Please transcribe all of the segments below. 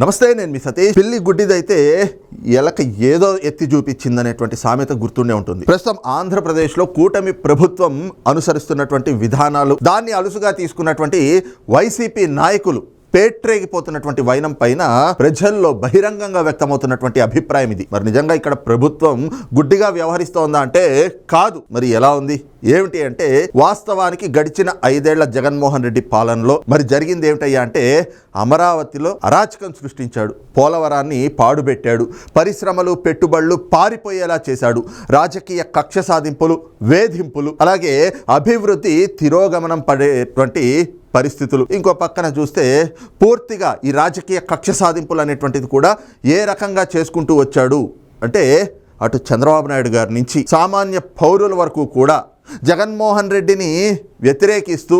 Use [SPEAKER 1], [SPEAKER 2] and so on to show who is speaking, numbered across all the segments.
[SPEAKER 1] నమస్తే నేను మీ సతీష్. పిల్లి గుడ్డిదైతే ఎలక ఏదో ఎత్తి చూపించిందనేటువంటి సామెత గుర్తుండే ఉంటుంది. ప్రస్తుతం ఆంధ్రప్రదేశ్లో కూటమి ప్రభుత్వం అనుసరిస్తున్నటువంటి విధానాలు దాన్ని అలుసుగా తీసుకున్నటువంటి వైసీపీ నాయకులు పేట్రేగిపోతున్నటువంటి వైనం పైన ప్రజల్లో బహిరంగంగా వ్యక్తమవుతున్నటువంటి అభిప్రాయం ఇది. మరి నిజంగా ఇక్కడ ప్రభుత్వం గుడ్డిగా వ్యవహరిస్తోందా అంటే కాదు. మరి ఎలా ఉంది? ఏమిటి అంటే వాస్తవానికి గడిచిన ఐదేళ్ళ జగన్మోహన్ రెడ్డి పాలనలో మరి జరిగింది ఏమిటయ్యా అంటే అమరావతిలో అరాచకం సృష్టించాడు. పోలవరాన్ని పాడుబెట్టాడు. పరిశ్రమలు పెట్టుబడులు పారిపోయేలా చేశాడు. రాజకీయ కక్ష సాధింపులు వేధింపులు అలాగే అభివృద్ధి తిరోగమనం పడేటువంటి పరిస్థితులు. ఇంకో పక్కన చూస్తే పూర్తిగా ఈ రాజకీయ కక్ష సాధింపులు అనేటువంటిది కూడా ఏ రకంగా చేసుకుంటూ వచ్చాడు అంటే అటు చంద్రబాబు నాయుడు గారి నుంచి. సామాన్య పౌరుల వరకు కూడా జగన్మోహన్ రెడ్డిని వ్యతిరేకిస్తూ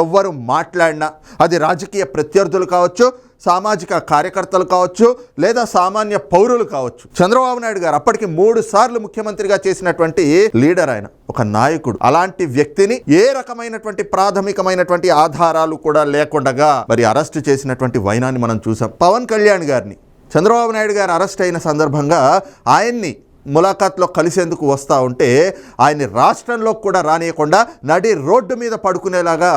[SPEAKER 1] ఎవ్వరు మాట్లాడినా అది రాజకీయ ప్రత్యర్థులు కావచ్చు సామాజిక కార్యకర్తలు కావచ్చు లేదా సామాన్య పౌరులు కావచ్చు. చంద్రబాబు నాయుడు గారు అప్పటికి మూడు సార్లు ముఖ్యమంత్రిగా చేసినటువంటి లీడర్ ఆయన ఒక నాయకుడు. అలాంటి వ్యక్తిని ఏ రకమైనటువంటి ప్రాథమికమైనటువంటి ఆధారాలు కూడా లేకుండగా మరి అరెస్ట్ చేసినటువంటి వైనాన్ని మనం చూసాం. పవన్ కళ్యాణ్ గారిని చంద్రబాబు నాయుడు గారు అరెస్ట్ అయిన సందర్భంగా ఆయన్ని ములాఖాత్లో కలిసేందుకు వస్తూ ఉంటే ఆయన్ని రాష్ట్రంలో కూడా రానియకుండా నడి రోడ్డు మీద పడుకునేలాగా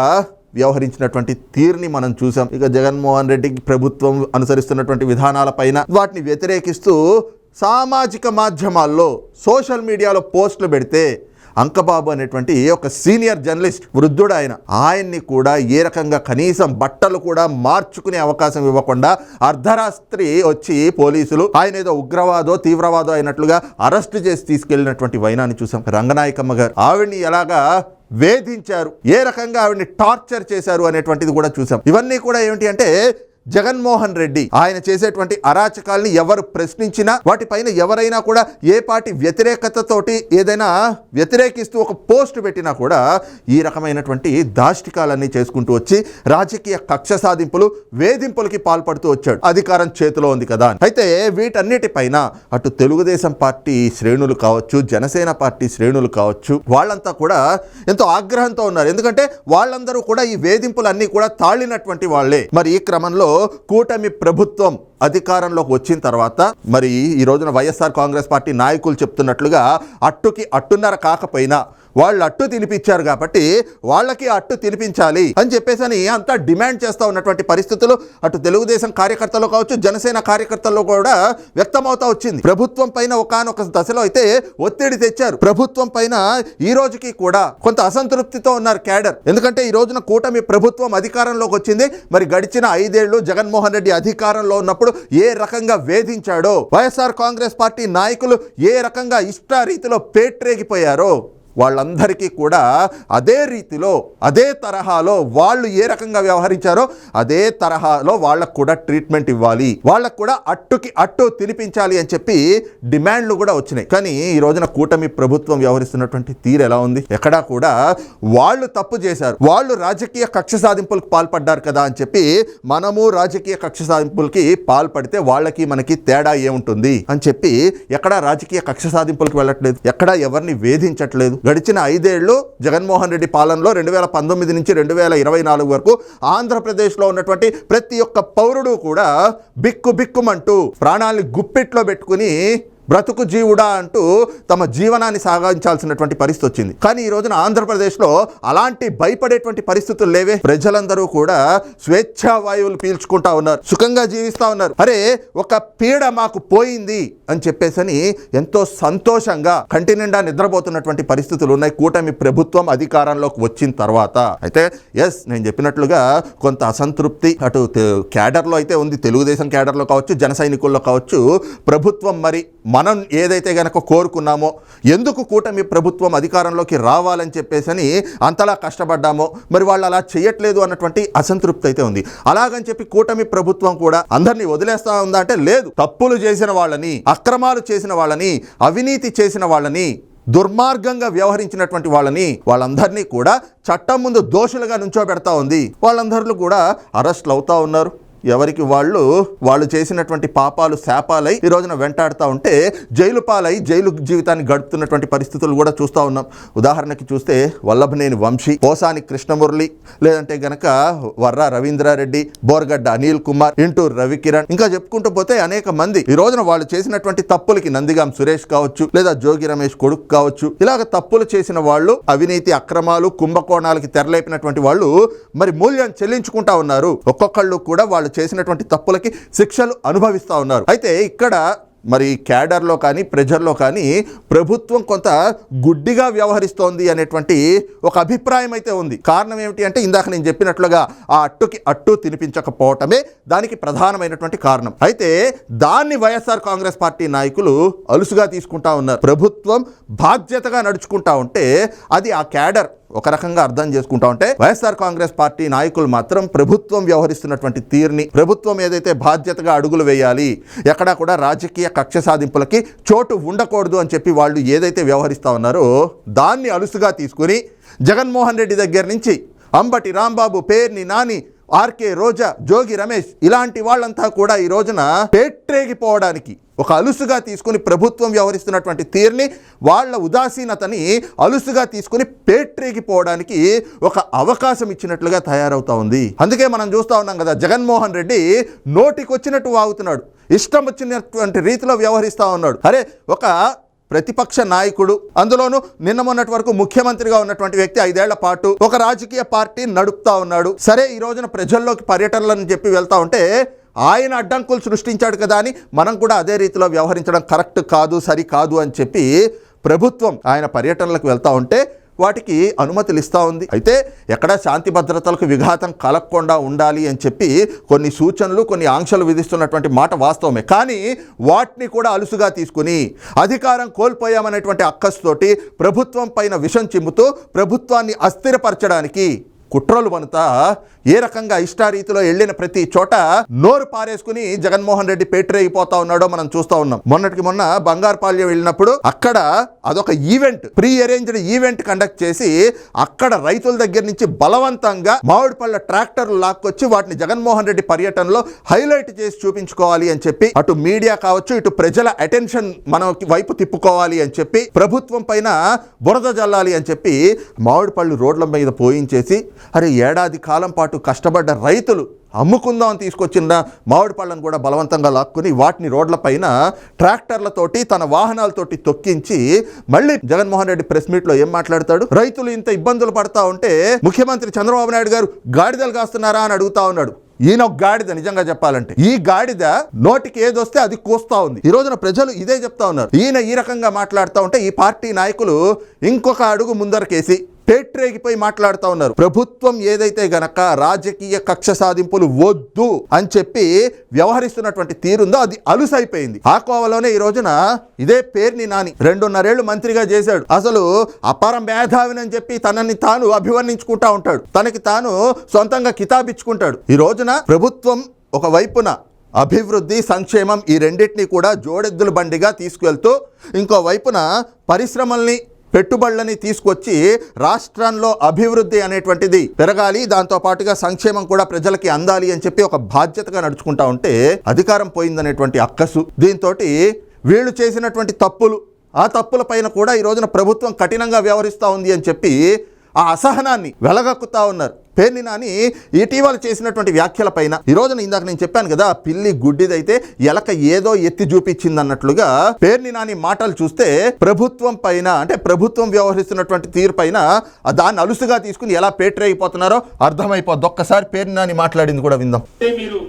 [SPEAKER 1] వ్యవహరించినటువంటి తీరుని మనం చూసాం ఇక జగన్మోహన్ రెడ్డికి ప్రభుత్వం అనుసరిస్తున్నటువంటి విధానాలపైన వాటిని వ్యతిరేకిస్తూ సామాజిక మాధ్యమాల్లో సోషల్ మీడియాలో పోస్టులు పెడితే అంకబాబు అనేటువంటి ఒక సీనియర్ జర్నలిస్ట్ వృద్ధుడు ఆయన ఆయన్ని కూడా ఏ రకంగా కనీసం బట్టలు కూడా మార్చుకునే అవకాశం ఇవ్వకుండా అర్ధరాత్రి వచ్చి పోలీసులు ఆయన ఏదో ఉగ్రవాదో తీవ్రవాదో అయినట్లుగా అరెస్ట్ చేసి తీసుకెళ్ళినటువంటి వైనాన్ని చూసాం. రంగనాయకమ్మ గారు ఆవిడ్ని ఎలాగా వేధించారు? ఏ రకంగా ఆవిడ్ని టార్చర్ చేశారు అనేటువంటిది కూడా చూసాం. ఇవన్నీ కూడా ఏమిటి అంటే జగన్మోహన్ రెడ్డి. ఆయన చేసేటువంటి అరాచకాల్ని ఎవరు ప్రశ్నించినా వాటిపైన ఎవరైనా కూడా ఏ పార్టీ వ్యతిరేకతతోటి ఏదైనా వ్యతిరేకిస్తూ ఒక పోస్ట్ పెట్టినా కూడా ఈ రకమైనటువంటి దాష్టికాలన్నీ చేసుకుంటూ వచ్చి రాజకీయ కక్ష సాధింపులు వేధింపులకి పాల్పడుతూ వచ్చాడు. అధికారం చేతిలో ఉంది కదా అని. అయితే వీటన్నిటిపైన అటు తెలుగుదేశం పార్టీ శ్రేణులు కావచ్చు జనసేన పార్టీ శ్రేణులు కావచ్చు వాళ్ళంతా కూడా ఎంతో ఆగ్రహంతో ఉన్నారు. ఎందుకంటే వాళ్ళందరూ కూడా ఈ వేధింపులన్నీ కూడా తాళినటువంటి వాళ్ళే. మరి ఈ క్రమంలో కూటమి ప్రభుత్వం అధికారంలోకి వచ్చిన తర్వాత మరి ఈ రోజున వైఎస్ఆర్ కాంగ్రెస్ పార్టీ నాయకులు చెప్తున్నట్లుగా అట్టుకి అట్టున్నర కాకపోయినా వాళ్ళు అట్టు తినిపించారు కాబట్టి వాళ్ళకి అట్టు తినిపించాలి అని చెప్పేసి అని అంతా డిమాండ్ చేస్తూ ఉన్నటువంటి పరిస్థితులు. అటు తెలుగుదేశం కార్యకర్తలు కావచ్చు జనసేన కార్యకర్తల్లో కూడా వ్యక్తమవుతా వచ్చింది. ప్రభుత్వం పైన ఒకనొక దశలో అయితే ఒత్తిడి తెచ్చారు. ప్రభుత్వం పైన ఈ రోజుకి కూడా కొంత అసంతృప్తితో ఉన్నారు క్యాడర్. ఎందుకంటే ఈ రోజున కూటమి ప్రభుత్వం అధికారంలోకి వచ్చింది. మరి గడిచిన ఐదేళ్ళు జగన్మోహన్ రెడ్డి అధికారంలో ఉన్నప్పుడు ఏ రకంగా వేధించాడో వైఎస్ఆర్ కాంగ్రెస్ పార్టీ నాయకులు ఏ రకంగా ఇష్ట రీతిలో పేట్రేగిపోయారో వాళ్ళందరికీ కూడా అదే రీతిలో అదే తరహాలో వాళ్ళు ఏ రకంగా వ్యవహరించారో అదే తరహాలో వాళ్ళకు కూడా ట్రీట్మెంట్ ఇవ్వాలి. వాళ్ళకు కూడా అట్టుకి అట్టు తినిపించాలి అని చెప్పి డిమాండ్లు కూడా వచ్చినాయి. కానీ ఈ రోజున కూటమి ప్రభుత్వం వ్యవహరిస్తున్నటువంటి తీరు ఎలా ఉంది? ఎక్కడా కూడా వాళ్ళు తప్పు చేశారు. వాళ్ళు రాజకీయ కక్ష సాధింపులకు పాల్పడ్డారు కదా అని చెప్పి మనము రాజకీయ కక్ష సాధింపులకి పాల్పడితే వాళ్ళకి మనకి తేడా ఏముంటుంది? అని చెప్పి ఎక్కడా రాజకీయ కక్ష సాధింపులకు వెళ్ళట్లేదు. ఎక్కడా ఎవరిని వేధించట్లేదు. గడిచిన ఐదేళ్ళు జగన్మోహన్ రెడ్డి పాలనలో రెండు వేల పంతొమ్మిది నుంచి రెండు వేల ఇరవై నాలుగు వరకు ఆంధ్రప్రదేశ్లో ఉన్నటువంటి ప్రతి ఒక్క పౌరుడు కూడా బిక్కు బిక్కుమంటూ ప్రాణాల్ని గుప్పిట్లో పెట్టుకుని బ్రతుకు జీవుడా అంటూ తమ జీవనాన్ని సాగించాల్సినటువంటి పరిస్థితి వచ్చింది. కానీ ఈ రోజున ఆంధ్రప్రదేశ్లో అలాంటి భయపడేటువంటి పరిస్థితులు లేవే. ప్రజలందరూ కూడా స్వేచ్ఛా వాయువులు పీల్చుకుంటా ఉన్నారు. సుఖంగా జీవిస్తా ఉన్నారు. అరే ఒక పీడ మాకు పోయింది అని చెప్పేసని ఎంతో సంతోషంగా కంటి నిండా నిద్రపోతున్నటువంటి పరిస్థితులు ఉన్నాయి. కూటమి ప్రభుత్వం అధికారంలోకి వచ్చిన తర్వాత. అయితే ఎస్ నేను చెప్పినట్లుగా కొంత అసంతృప్తి. అటు క్యాడర్లో అయితే ఉంది. తెలుగుదేశం క్యాడర్లో కావచ్చు జన సైనికుల్లో కావచ్చు. ప్రభుత్వం మరి మనం ఏదైతే గనక కోరుకున్నామో ఎందుకు కూటమి ప్రభుత్వం అధికారంలోకి రావాలని చెప్పేసని అంతలా కష్టపడ్డామో మరి వాళ్ళు అలా చేయట్లేదు అన్నటువంటి అసంతృప్తి అయితే ఉంది. అలాగని చెప్పి కూటమి ప్రభుత్వం కూడా అందరినీ వదిలేస్తా ఉందా అంటే లేదు. తప్పులు చేసిన వాళ్ళని అక్రమాలు చేసిన వాళ్ళని అవినీతి చేసిన వాళ్ళని దుర్మార్గంగా వ్యవహరించినటువంటి వాళ్ళని వాళ్ళందరినీ కూడా చట్టం ముందు దోషులుగా నుంచోబెడతా ఉంది. వాళ్ళందరూ కూడా అరెస్ట్లు అవుతా ఉన్నారు. ఎవరికి వాళ్ళు వాళ్ళు చేసినటువంటి పాపాలు శాపాలై ఈ రోజున వెంటాడుతూ ఉంటే జైలు పాలై జైలు జీవితాన్ని గడుపుతున్నటువంటి పరిస్థితులు కూడా చూస్తూ ఉన్నాం. ఉదాహరణకి చూస్తే వల్లభనేని వంశీ పోసాని కృష్ణమురళి లేదంటే గనక వర్ర రవీంద్రారెడ్డి బోర్గడ్డ అనిల్ కుమార్ ఇంటూరు రవికిరణ్. ఇంకా చెప్పుకుంటూ పోతే అనేక మంది ఈ రోజున వాళ్ళు చేసినటువంటి తప్పులకి నందిగాం సురేష్ కావచ్చు లేదా జోగి రమేష్ కొడుకు కావచ్చు. ఇలాగ తప్పులు చేసిన వాళ్ళు అవినీతి అక్రమాలు కుంభకోణాలకి తెరలేపినటువంటి వాళ్ళు మరి మూల్యం చెల్లించుకుంటా ఉన్నారు. ఒక్కొక్కళ్ళు కూడా వాళ్ళు చేసినటువంటి తప్పులకి శిక్షలు అనుభవిస్తూ ఉన్నారు. అయితే ఇక్కడ మరి క్యాడర్లో కానీ ప్రెజర్లో కానీ ప్రభుత్వం కొంత గుడ్డిగా వ్యవహరిస్తోంది అనేటువంటి ఒక అభిప్రాయం అయితే ఉంది. కారణం ఏమిటి అంటే ఇందాక నేను చెప్పినట్లుగా ఆ అట్టుకి అట్టు తినిపించకపోవటమే దానికి ప్రధానమైనటువంటి కారణం. అయితే దాన్ని వైఎస్ఆర్ కాంగ్రెస్ పార్టీ నాయకులు అలుసుగా తీసుకుంటా ఉన్నారు. ప్రభుత్వం బాధ్యతగా నడుచుకుంటా ఉంటే అది ఆ క్యాడర్ ఒక రకంగా అర్థం చేసుకుంటా ఉంటే వైఎస్ఆర్ కాంగ్రెస్ పార్టీ నాయకులు మాత్రం ప్రభుత్వం వ్యవహరిస్తున్నటువంటి తీరుని ప్రభుత్వం ఏదైతే బాధ్యతగా అడుగులు వేయాలి ఎక్కడా కూడా రాజకీయ కక్ష సాధింపులకి చోటు ఉండకూడదు అని చెప్పి వాళ్ళు ఏదైతే వ్యవహరిస్తా ఉన్నారో దాన్ని అలుసుగా తీసుకుని జగన్మోహన్ రెడ్డి దగ్గర నుంచి అంబటి రాంబాబు పేర్ని నాని ఆర్కే రోజా జోగి రమేష్ ఇలాంటి వాళ్ళంతా కూడా ఈ రోజున పేట్రేగిపోవడానికి ఒక అలుసుగా తీసుకుని ప్రభుత్వం వ్యవహరిస్తున్నటువంటి తీరుని వాళ్ళ ఉదాసీనతని అలుసుగా తీసుకుని పేట్రేగిపోవడానికి ఒక అవకాశం ఇచ్చినట్లుగా తయారవుతా ఉంది. అందుకే మనం చూస్తూ ఉన్నాం కదా జగన్మోహన్ రెడ్డి నోటికొచ్చినట్టు వాగుతున్నాడు. ఇష్టం వచ్చినటువంటి రీతిలో వ్యవహరిస్తూ ఉన్నాడు. అరే ఒక ప్రతిపక్ష నాయకుడు అందులోనూ నిన్న మొన్నటి వరకు ముఖ్యమంత్రిగా ఉన్నటువంటి వ్యక్తి ఐదేళ్ళ పాటు ఒక రాజకీయ పార్టీ నడుపుతా ఉన్నాడు. సరే ఈ రోజున ప్రజల్లోకి పర్యటనలని చెప్పి వెళ్తా ఉంటే ఆయన అడ్డంకులు సృష్టించాడు కదా అని మనం కూడా అదే రీతిలో వ్యవహరించడం కరెక్ట్ కాదు సరి కాదు అని చెప్పి ప్రభుత్వం ఆయన పర్యటనలకు వెళ్తూ ఉంటే వాటికి అనుమతులు ఇస్తూ ఉంది. అయితే ఎక్కడ శాంతి భద్రతలకు విఘాతం కలగకుండా ఉండాలి అని చెప్పి కొన్ని సూచనలు కొన్ని ఆంక్షలు విధిస్తున్నటువంటి మాట వాస్తవమే. కానీ వాటిని కూడా అలుసుగా తీసుకుని అధికారం కోల్పోయామనేటువంటి అక్కస్తోటి ప్రభుత్వం పైన విషం చిమ్ముతూ ప్రభుత్వాన్ని అస్థిరపరచడానికి కుట్రలు పనుతా ఏ రకంగా ఇష్టారీతిలో వెళ్ళిన ప్రతి చోట నోరు పారేసుకుని జగన్మోహన్ రెడ్డి పేటరైపోతా ఉన్నాడో మనం చూస్తా ఉన్నాం. మొన్నటికి మొన్న బంగారుపాల్యం వెళ్ళినప్పుడు అక్కడ అదొక event pre arranged event conduct చేసి అక్కడ రైతుల దగ్గర నుంచి బలవంతంగా మామిడి పళ్ళ ట్రాక్టర్లు లాక్కొచ్చి వాటిని జగన్మోహన్ రెడ్డి పర్యటనలో హైలైట్ చేసి చూపించుకోవాలి అని చెప్పి అటు మీడియా కావచ్చు ఇటు ప్రజల అటెన్షన్ మనం వైపు తిప్పుకోవాలి అని చెప్పి ప్రభుత్వం పైన బురద జల్లాలి అని చెప్పి మామిడి పళ్ళు రోడ్ల మీద పోయించేసి అరే ఏడాది కాలం పాటు కష్టపడ్డ రైతులు అమ్ముకుందాం అని తీసుకొచ్చిన మామిడి పళ్ళను కూడా బలవంతంగా లాక్కుని వాటిని రోడ్లపైన ట్రాక్టర్లతోటి తన వాహనాలతోటి తొక్కించి మళ్ళీ జగన్మోహన్ రెడ్డి ప్రెస్ మీట్లో ఏం మాట్లాడతాడు? రైతులు ఇంత ఇబ్బందులు పడతా ఉంటే ముఖ్యమంత్రి చంద్రబాబు నాయుడు గారు గాడిదలు కాస్తున్నారా అని అడుగుతా ఉన్నాడు. ఈయన ఒక గాడిద నిజంగా చెప్పాలంటే. ఈ గాడిద నోటికి ఏదొస్తే అది కూస్తా ఉంది. ఈ రోజున ప్రజలు ఇదే చెప్తా ఉన్నారు. ఈయన ఈ రకంగా మాట్లాడుతూ ఉంటే ఈ పార్టీ నాయకులు ఇంకొక అడుగు ముందరకేసి పేట్రేగిపోయి మాట్లాడుతూ ఉన్నారు. ప్రభుత్వం ఏదైతే గనక రాజకీయ కక్ష సాధింపులు వద్దు అని చెప్పి వ్యవహరిస్తున్నటువంటి తీరుందో అది అలుసైపోయింది. ఆ కోవలోనే ఈ రోజున ఇదే పేరుని నాని రెండున్నరేళ్ళు మంత్రిగా చేశాడు. అసలు అపార మేధావినని చెప్పి తనని తాను అభివర్ణించుకుంటా ఉంటాడు. తనకి తాను సొంతంగా కితాబిచ్చుకుంటాడు. ఈ రోజున ప్రభుత్వం ఒక వైపున అభివృద్ధి సంక్షేమం ఈ రెండింటినీ కూడా జోడెద్దుల బండిగా తీసుకువెళ్తూ ఇంకోవైపున పరిశ్రమల్ని పెట్టుబడులని తీసుకొచ్చి రాష్ట్రంలో అభివృద్ధి అనేటువంటిది పెరగాలి దాంతో పాటుగా సంక్షేమం కూడా ప్రజలకి అందాలి అని చెప్పి ఒక బాధ్యతగా నడుచుకుంటా ఉంటే అధికారం పోయిందనేటువంటి అక్కసు. దీంతో వీళ్ళు చేసినటువంటి తప్పులు ఆ తప్పుల పైన కూడా ఈ రోజున ప్రభుత్వం కఠినంగా వ్యవహరిస్తూ ఉంది అని చెప్పి ఆ అసహనాన్ని వెలగక్కుతా ఉన్నారు. పేర్ని నాని ఇటీవల చేసినటువంటి వ్యాఖ్యల పైన. ఈ రోజున ఇందాక నేను చెప్పాను కదా పిల్లి గుడ్డిదైతే ఎలక ఏదో ఎత్తి చూపించింది అన్నట్లుగా పేర్ని నాని మాటలు చూస్తే ప్రభుత్వం పైన అంటే ప్రభుత్వం వ్యవహరిస్తున్నటువంటి తీరు పైన దాన్ని అలుసుగా తీసుకుని ఎలా పేటరైపోతున్నారో అర్థమైపోద్ది. ఒక్కసారి పేర్ని నాని మాట్లాడింది కూడా విందాం.
[SPEAKER 2] మీరు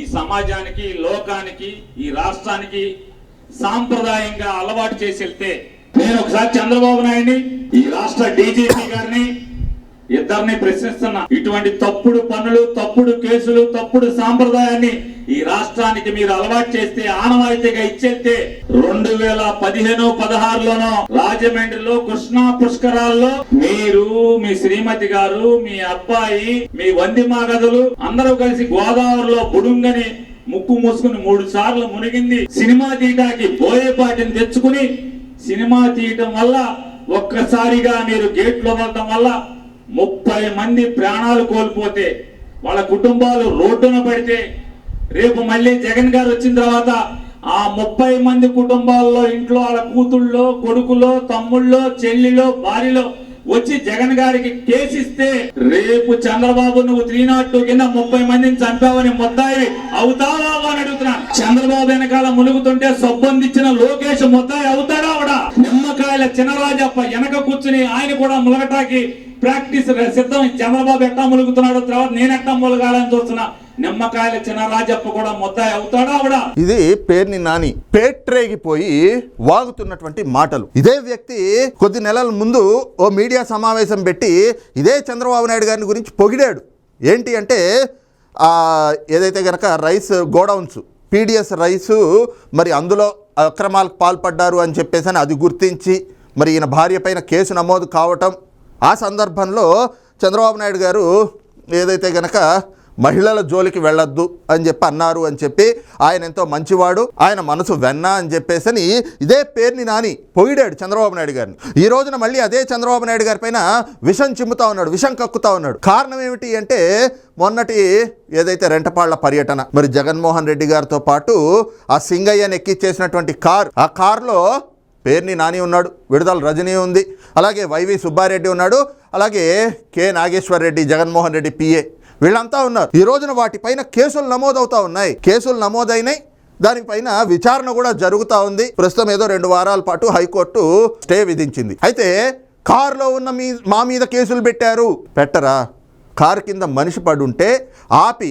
[SPEAKER 2] ఈ సమాజానికి లోకానికి ఈ రాష్ట్రానికి సాంప్రదాయంగా అలవాటు చేసి వెళ్తే నేను ఒకసారి చంద్రబాబు నాయుడిని ఈ రాష్ట్ర డీజీపీ గారిని ఇద్దరిని ప్రశ్నిస్తున్నా. ఇటువంటి తప్పుడు పనులు తప్పుడు కేసులు తప్పుడు సాంప్రదాయాన్ని ఈ రాష్ట్రానికి మీరు అలవాటు చేస్తే ఆనవాయితీగా ఇచ్చేస్తే రెండు వేల పదిహేను పదహారులోనో రాజమండ్రిలో కృష్ణా పుష్కరాల్లో మీరు మీ శ్రీమతి గారు మీ అబ్బాయి మీ వంది మాగదులు అందరూ కలిసి గోదావరిలో బుడుంగని ముక్కు మూసుకుని మూడు సార్లు మునిగింది. సినిమా తీయడానికి బోయేపాటిని తెచ్చుకుని సినిమా తీయటం వల్ల ఒక్కసారిగా మీరు గేట్లు వదలటం వల్ల ముప్పై మంది ప్రాణాలు కోల్పోతే వాళ్ళ కుటుంబాలు రోడ్డున పడితే రేపు మళ్ళీ జగన్ గారు వచ్చిన తర్వాత ఆ ముప్పై మంది కుటుంబాల్లో ఇంట్లో వాళ్ళ కూతుళ్ళో కొడుకులో తమ్ముళ్ళో చెల్లిలో భార్యలో వచ్చి జగన్ గారికి కేసు ఇస్తే రేపు చంద్రబాబు నువ్వు త్రీ నాట్ టూ కింద ముప్పై మందిని చంపావని ముద్దాయి అవుతావా అని అడుగుతున్నాను చంద్రబాబు వెనకాల మునుగుతుంటే సొబ్బందిచ్చిన లోకేష్ ముద్దాయి అవుతాడా అవడా నిమ్మకాయల చినరాజప్ప వెనక కూర్చుని ఆయన కూడా ములగటాకి ప్రాక్టీస్ సిద్ధం. చంద్రబాబు ఎట్టా ములుగుతున్నాడు తర్వాత నేను ఎట్టా ములగాలని చూస్తున్నా. నిమ్మకాయల చినరాజప్ప కూడా ముద్దాయి అవుతాడా ఆవిడ?
[SPEAKER 1] ఇది పేర్ని నాని పేట్రేగిపోయి వాగుతున్నటువంటి మాటలు. ఇదే వ్యక్తి కొద్ది నెలల ముందు ఓ మీడియా సమావేశం పెట్టి ఇదే చంద్రబాబు నాయుడు గారిని గురించి పొగిడాడు. ఏంటి అంటే ఏదైతే గనక రైస్ గోడౌన్స్ పీడిఎస్ రైసు మరి అందులో అక్రమాలకు పాల్పడ్డారు అని చెప్పేసి అని అది గుర్తించి మరి ఈయన భార్య పైన కేసు నమోదు కావటం ఆ సందర్భంలో చంద్రబాబు నాయుడు గారు ఏదైతే గనక మహిళల జోలికి వెళ్ళొద్దు అని చెప్పి అన్నారు అని చెప్పి ఆయన ఎంతో మంచివాడు. ఆయన మనసు వెన్న అని చెప్పేసి ఇదే పేరుని నాని పొగిడాడు చంద్రబాబు నాయుడు గారిని. ఈ రోజున మళ్ళీ అదే చంద్రబాబు నాయుడు గారి పైన విషం చిమ్ముతా ఉన్నాడు విషం కక్కుతా ఉన్నాడు. కారణం ఏమిటి అంటే మొన్నటి ఏదైతే రెంటపాళ్ళ పర్యటన మరి జగన్మోహన్ రెడ్డి గారితో పాటు ఆ సింగయ్యని ఎక్కిచ్చేసినటువంటి కార్ ఆ కారులో పేర్ని నాని ఉన్నాడు విడుదల రజనీ ఉంది. అలాగే వైవి సుబ్బారెడ్డి ఉన్నాడు అలాగే కె నాగేశ్వర్ రెడ్డి జగన్మోహన్ రెడ్డి పిఏ వీళ్ళంతా ఉన్నారు. ఈ రోజున వాటిపైన కేసులు నమోదవుతా ఉన్నాయి. కేసులు నమోదైనాయి దానిపైన విచారణ కూడా జరుగుతూ ఉంది. ప్రస్తుతం ఏదో రెండు వారాల పాటు హైకోర్టు స్టే విధించింది. అయితే కారులో ఉన్న మీ మా మీద కేసులు పెట్టారు. పెట్టరా? కారు కింద మనిషి పడుంటే ఆపి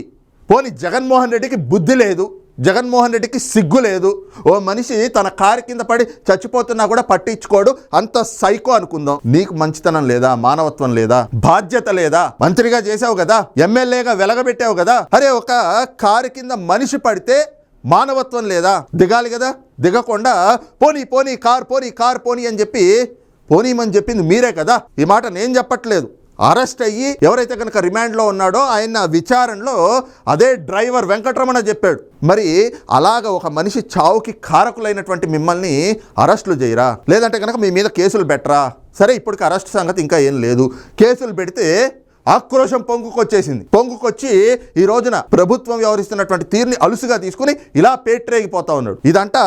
[SPEAKER 1] పోని జగన్మోహన్ రెడ్డికి బుద్ధి లేదు. జగన్మోహన్ రెడ్డికి సిగ్గు లేదు. ఓ మనిషి తన కారు కింద పడి చచ్చిపోతున్నా కూడా పట్టించుకోడు. అంత సైకో అనుకుందాం. నీకు మంచితనం లేదా? మానవత్వం లేదా? బాధ్యత లేదా? మంత్రిగా చేసావు కదా? ఎమ్మెల్యేగా వెలగబెట్టావు కదా? అరే ఒక కారు కింద మనిషి పడితే మానవత్వం లేదా? దిగాలి కదా? దిగకుండా పోనీ పోనీ కార్ పోనీ కార్ పోనీ అని చెప్పి పోనీమని చెప్పింది మీరే కదా? ఈ మాట నేను చెప్పట్లేదు. అరెస్ట్ అయ్యి ఎవరైతే కనుక రిమాండ్లో ఉన్నాడో ఆయన విచారణలో అదే డ్రైవర్ వెంకటరమణ చెప్పాడు. మరి అలాగ ఒక మనిషి చావుకి కారకులైనటువంటి మిమ్మల్ని అరెస్టులు చేయరా? లేదంటే కనుక మీ మీద కేసులు పెట్టరా? సరే ఇప్పటికి అరెస్ట్ సంగతి ఇంకా ఏం లేదు. కేసులు పెడితే ఆక్రోశం పొంగుకొచ్చేసింది. పొంగుకొచ్చి ఈ రోజున ప్రభుత్వం వ్యవహరిస్తున్నటువంటి తీరుని అలుసుగా తీసుకుని ఇలా పేట్రేగిపోతా ఉన్నాడు. ఇదంట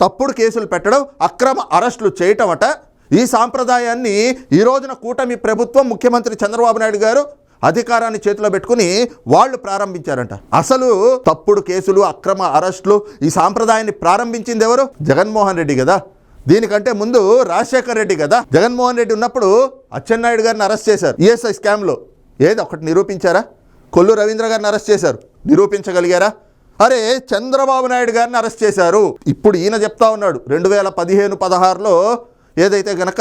[SPEAKER 1] తప్పుడు కేసులు పెట్టడం అక్రమ అరెస్టులు చేయటం అట ఈ సాంప్రదాయాన్ని ఈ రోజున కూటమి ప్రభుత్వం ముఖ్యమంత్రి చంద్రబాబు నాయుడు గారు అధికారాన్ని చేతిలో పెట్టుకుని వాళ్ళు ప్రారంభించారంట. అసలు తప్పుడు కేసులు అక్రమ అరెస్టులు ఈ సాంప్రదాయాన్ని ప్రారంభించింది ఎవరు? జగన్మోహన్ రెడ్డి కదా. దీనికంటే ముందు రాజశేఖర్ రెడ్డి కదా. జగన్మోహన్ రెడ్డి ఉన్నప్పుడు అచ్చెన్నాయుడు గారిని అరెస్ట్ చేశారు ఈఎస్ఐ స్కామ్లో. ఏది ఒకటి నిరూపించారా? కొల్లు రవీంద్ర గారిని అరెస్ట్ చేశారు. నిరూపించగలిగారా? అరే చంద్రబాబు నాయుడు గారిని అరెస్ట్ చేశారు. ఇప్పుడు ఈయన చెప్తా ఉన్నాడు రెండు వేల పదిహేను పదహారులో ఏదైతే గనక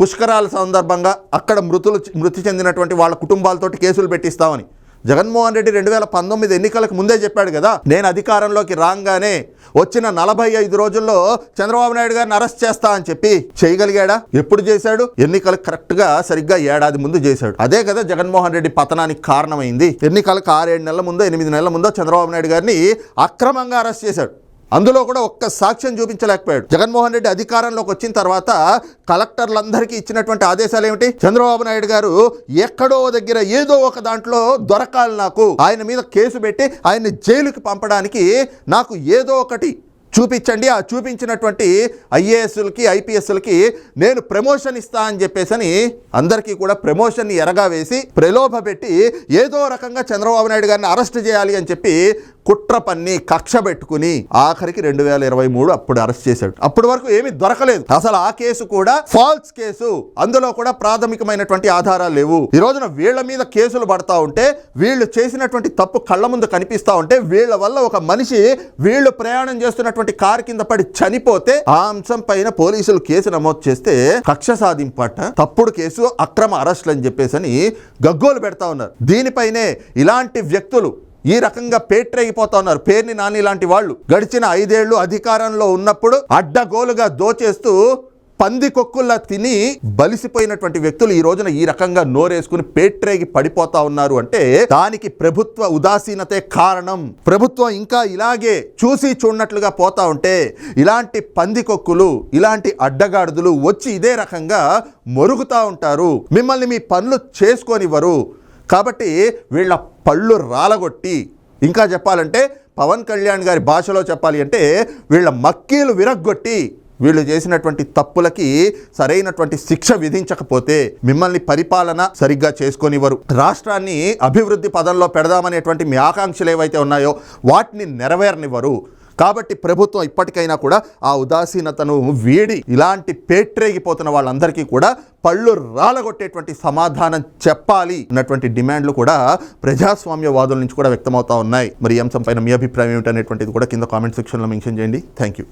[SPEAKER 1] పుష్కరాల సందర్భంగా అక్కడ మృతులు మృతి చెందినటువంటి వాళ్ళ కుటుంబాలతోటి కేసులు పెట్టిస్తామని. జగన్మోహన్ రెడ్డి రెండు వేల పంతొమ్మిది ఎన్నికలకు ముందే చెప్పాడు కదా నేను అధికారంలోకి రాగానే వచ్చిన నలభై ఐదు రోజుల్లో చంద్రబాబు నాయుడు గారిని అరెస్ట్ చేస్తా అని చెప్పి చేయగలిగాడా? ఎప్పుడు చేశాడు? ఎన్నికలకు కరెక్ట్గా సరిగ్గా ఏడాది ముందు చేశాడు. అదే కదా జగన్మోహన్ రెడ్డి పతనానికి కారణమైంది. ఎన్నికలకు ఆరేడు నెలల ముందో ఎనిమిది నెలల ముందో చంద్రబాబు నాయుడు గారిని అక్రమంగా అరెస్ట్ చేశాడు. అందులో కూడా ఒక్క సాక్ష్యం చూపించలేకపోయాడు. జగన్మోహన్ రెడ్డి అధికారంలోకి వచ్చిన తర్వాత కలెక్టర్లందరికీ ఇచ్చినటువంటి ఆదేశాలు ఏమిటి? చంద్రబాబు నాయుడు గారు ఎక్కడో దగ్గర ఏదో ఒక దాంట్లో దొరకాలి నాకు. ఆయన మీద కేసు పెట్టి ఆయన్ని జైలుకి పంపడానికి నాకు ఏదో ఒకటి చూపించండి. ఆ చూపించినటువంటి ఐఏఎస్లకి ఐపీఎస్లకి నేను ప్రమోషన్ ఇస్తా అని చెప్పేసని అందరికీ కూడా ప్రమోషన్ని ఎరగా వేసి ప్రలోభ పెట్టి ఏదో రకంగా చంద్రబాబు నాయుడు గారిని అరెస్ట్ చేయాలి అని చెప్పి కుట్ర పన్ని కక్ష పెట్టుకుని ఆఖరికి రెండు వేల ఇరవై మూడు అప్పుడు అరెస్ట్ చేశాడు. అప్పటి వరకు ఏమీ దొరకలేదు. అసలు ఆ కేసు కూడా ఫాల్స్ కేసు. అందులో కూడా ప్రాథమికమైనటువంటి ఆధారాలు లేవు. ఈ రోజున వీళ్ళ మీద కేసులు పడతా ఉంటే వీళ్ళు చేసినటువంటి తప్పు కళ్ళ ముందు కనిపిస్తా ఉంటే వీళ్ళ వల్ల ఒక మనిషి వీళ్ళు ప్రయాణం చేస్తున్నటువంటి కారు కింద పడి చనిపోతే ఆ అంశం పైన పోలీసులు కేసు నమోదు చేస్తే కక్ష సాధింపట తప్పుడు కేసు అక్రమ అరెస్టులు అని చెప్పేసి గగ్గోలు పెడతా ఉన్నారు. దీనిపైనే ఇలాంటి వ్యక్తులు ఈ రకంగా పేట్రైపోతా ఉన్నారు పేర్ని నాని లాంటి వాళ్ళు. గడిచిన ఐదేళ్ళు అధికారంలో ఉన్నప్పుడు అడ్డగోలుగా దోచేస్తూ పంది కొక్కుల్లా తిని బలిసిపోయినటువంటి వ్యక్తులు ఈ రోజున ఈ రకంగా నోరేసుకుని పేట్రేగి పడిపోతా ఉన్నారు అంటే దానికి ప్రభుత్వ ఉదాసీనతే కారణం. ప్రభుత్వం ఇంకా ఇలాగే చూసి చూడనట్లుగా పోతా ఉంటే ఇలాంటి పంది కొక్కులు ఇలాంటి అడ్డగాడుదులు వచ్చి ఇదే రకంగా మొరుగుతూ ఉంటారు. మిమ్మల్ని మీ పనులు చేసుకోనివ్వరు. కాబట్టి వీళ్ళ పళ్ళు రాలగొట్టి ఇంకా చెప్పాలంటే పవన్ కళ్యాణ్ గారి భాషలో చెప్పాలి అంటే వీళ్ళ మక్కీలు విరగ్గొట్టి వీళ్ళు చేసినటువంటి తప్పులకి సరైనటువంటి శిక్ష విధించకపోతే మిమ్మల్ని పరిపాలన సరిగ్గా చేసుకొనివ్వరు. రాష్ట్రాన్ని అభివృద్ధి పదంలో పెడదామనేటువంటి మీ ఆకాంక్షలు ఏవైతే ఉన్నాయో వాటిని నెరవేరనివ్వరు. కాబట్టి ప్రభుత్వం ఇప్పటికైనా కూడా ఆ ఉదాసీనతను వీడి ఇలాంటి పేట్రేగిపోతున్న వాళ్ళందరికీ కూడా పళ్ళు రాలగొట్టేటువంటి సమాధానం చెప్పాలి అన్నటువంటి డిమాండ్లు కూడా ప్రజాస్వామ్యవాదుల నుంచి కూడా వ్యక్తమవుతా ఉన్నాయి. మరి ఈ అంశం పైన మీ అభిప్రాయం ఏమిటనేటువంటిది కూడా కింద కామెంట్ సెక్షన్లో మెన్షన్ చేయండి. Thank you.